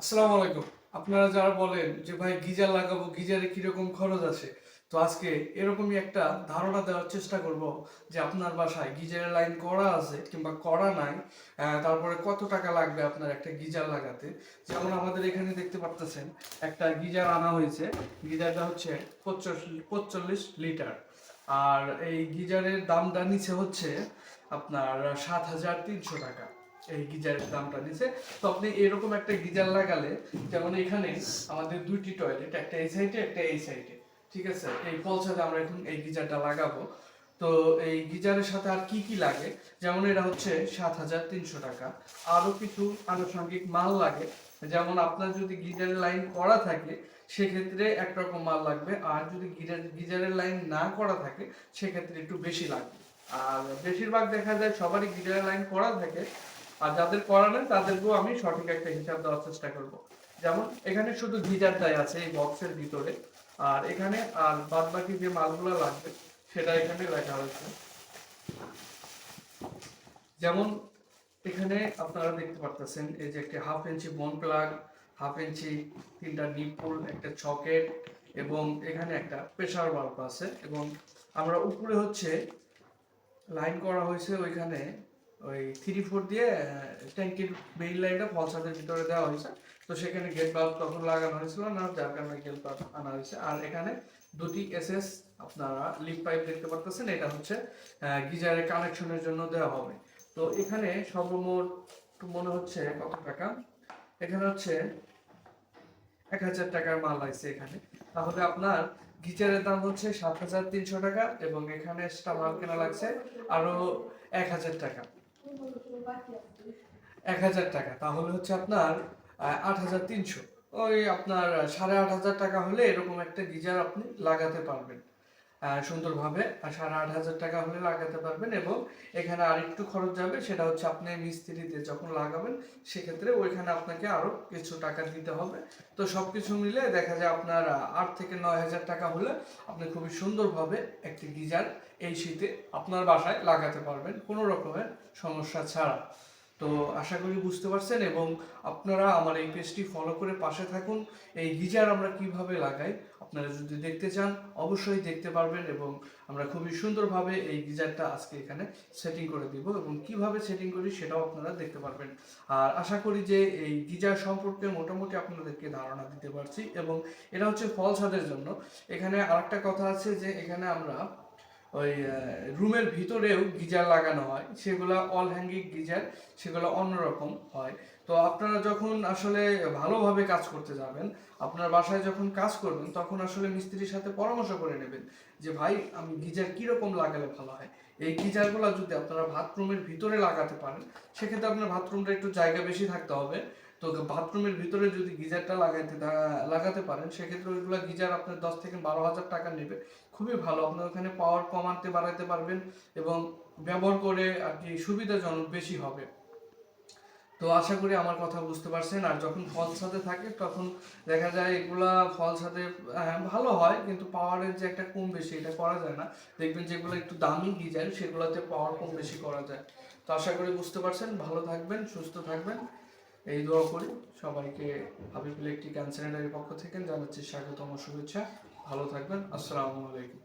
আসসালামু আলাইকুম। আপনারা যারা বলেন যে ভাই গিজার লাগাবো, গিজারে কীরকম খরচ আছে, তো আজকে এরকমই একটা ধারণা দেওয়ার চেষ্টা করব যে আপনার বাসায় গিজারের লাইন করা আছে কিংবা করা নাই তারপরে কত টাকা লাগবে আপনার একটা গিজার লাগাতে? যেমন আমাদের এখানে দেখতে পাচ্ছেন একটা গিজার আনা হয়েছে। গিজারটা হচ্ছে পঁচল্লিশ লিটার। আর এই গিজারের দামটা নিচে হচ্ছে আপনার সাত হাজার তিনশো টাকা। এই গিজারের দামটা নিচে তো আপনি এরকম একটা গিজার লাগালে, যেমন এখানে আমাদের দুইটি টয়লেট একটা এই সাইডে একটা এই সাইডে ঠিক আছে? এই পলসাতে আমরা এখন এই গিজারটা লাগাবো। তো এই গিজারের সাথে আর কি কি লাগে? যেমন এটা হচ্ছে সাত হাজার তিনশো টাকা। আরও কিছু আনুষঙ্গিক মাল লাগে। যেমন আপনার যদি গিজারের লাইন করা থাকে, সেক্ষেত্রে একরকম মাল লাগবে। আর যদি গিজার, গিজারের লাইন না করা থাকে, সেক্ষেত্রে একটু বেশি লাগবে। আর বেশিরভাগ দেখা যায় সবারই গিজারের লাইন করা থাকে। আর যাদের করা নেই, তাদেরকেও আমি সঠিক একটা হিসাব দেওয়ার চেষ্টা করব। যেমন, এখানে শুধু গিজারটাই আছে এই বক্সের ভিতরে। আর এখানে, আর বাদ বাকি যে মালগুলো লাগবে, সেটা এখানে লেখা হয়েছে যেমন, এখানে আপনারা দেখতে পারতেছেন, এই যে একটা হাফ ইঞ্চি বোন প্লাগ, হাফ ইঞ্চি তিনটা নিপুল একটা চকেট এবং এখানে একটা প্রেসার বাল্ব আছে। এবং আমরা উপরে হচ্ছে, লাইন করা হয়েছে ওইখানে ওই থ্রি ফোর দিয়ে ট্যাঙ্কির মেইন লাইনটা ফলসাদের ভিতরে দেওয়া হয়েছে। তো সেখানে গেট বাল্ব তখন লাগানো হয়েছিল না, যার কারণে গেট বাল্ব আনা হয়েছে। আর এখানে দুটি এসএস আপনারা লিপ পাইপ দেখতে পারতেছেন, এটা হচ্ছে গিজারের কানেকশনের জন্য দেওয়া হবে। তো এখানে সর্বমোট মনে হচ্ছে কত টাকা? এখানে হচ্ছে এক হাজার টাকার মাল লাগছে এখানে। তাহলে আপনার গিজারের দাম হচ্ছে সাত হাজার তিনশো টাকা এবং এখানে এক্সট্রা মাল কেনা লাগছে আরও এক হাজার টাকা। এক হাজার টাকা, তাহলে হচ্ছে আপনার আট হাজার তিনশো। ওই আপনার, সাড়ে আট হাজার টাকা হলে এরকম একটা গিজার আপনি লাগাতে পারবেন। সুন্দরভাবে সাড়ে আট হাজার টাকা হলে লাগাতে পারবেন এবং এখানে আরেকটু খরচ যাবে, সেটা হচ্ছে আপনি মিস্ত্রিতে যখন লাগাবেন, সেক্ষেত্রে ওইখানে আপনাকে আরও কিছু টাকা দিতে হবে। তো সবকিছু মিলে দেখা যায় আপনার আট থেকে নয় হাজার টাকা হলে আপনি খুবই সুন্দরভাবে একটি গিজার এই শীতে আপনার বাসায় লাগাতে পারবেন, কোনো রকমের সমস্যা ছাড়া। তো আশা করি বুঝতে পারছেন এবং আপনারা আমার এই পেজটি ফলো করে পাশে থাকুন। এই গিজার আমরা কীভাবে লাগাই, আপনারা যদি দেখতে চান, অবশ্যই দেখতে পারবেন এবং আমরা খুবই সুন্দরভাবে এই গিজারটা আজকে এখানে সেটিং করে দিব এবং কীভাবে সেটিং করি সেটাও আপনারা দেখতে পারবেন। আর আশা করি যে এই গিজার সম্পর্কে মোটামুটি আপনাদেরকে ধারণা দিতে পারছি এবং এটা হচ্ছে ফল ছাদের জন্য। এখানে আরেকটা কথা আছে যে এখানে আমরা ওই রুমের ভিতরেও গিজার লাগানো হয়। সেগুলো অল হ্যাঙ্গিং গিজার, সেগুলো অন্যরকম হয়। তো আপনারা যখন আসলে ভালোভাবে কাজ করতে যাবেন, আপনার বাসায় যখন কাজ করবেন, তখন আসলে মিস্ত্রির সাথে পরামর্শ করে নেবেন যে, ভাই, আমি গিজার কীরকম লাগালে ভালো হয়? এই গিজারগুলো যদি আপনারা বাথরুমের ভিতরে লাগাতে পারেন, সেক্ষেত্রে আপনার বাথরুমটা একটু জায়গা বেশি থাকতে হবে। তো বাথরুমের ভিতরে যদি গিজারটা লাগাইতে লাগাতে পারেন সেক্ষেত্রে ওইগুলো গিজার আপনার দশ থেকে বারো হাজার টাকা নেবে। খুবই ভালো আপনার ওখানে পাওয়ার কমাতে বাড়াতে পারবেন এবং ব্যবহার করে আর কি সুবিধাজনক বেশি হবে। তো আশা করি আমার কথা বুঝতে পারছেন। আর যখন ফল সাথে থাকে তখন দেখা যায় এগুলা ফল সাথে হ্যাঁ, ভালো হয় কিন্তু পাওয়ারের যে একটা কম বেশি এটা করা যায় না। দেখবেন যেগুলো একটু দামি গিজার সেগুলোতে পাওয়ার কম বেশি করা যায়। তো আশা করি বুঝতে পারছেন। ভালো থাকবেন সুস্থ থাকবেন। এই দোয়া করি সবাইকে হাবিব ইলেকট্রিক অ্যান্ড স্যানিটারির পক্ষ থেকে জানাচ্ছি স্বাগতম শুভেচ্ছা। ভালো থাকবেন। আসসালামু আলাইকুম।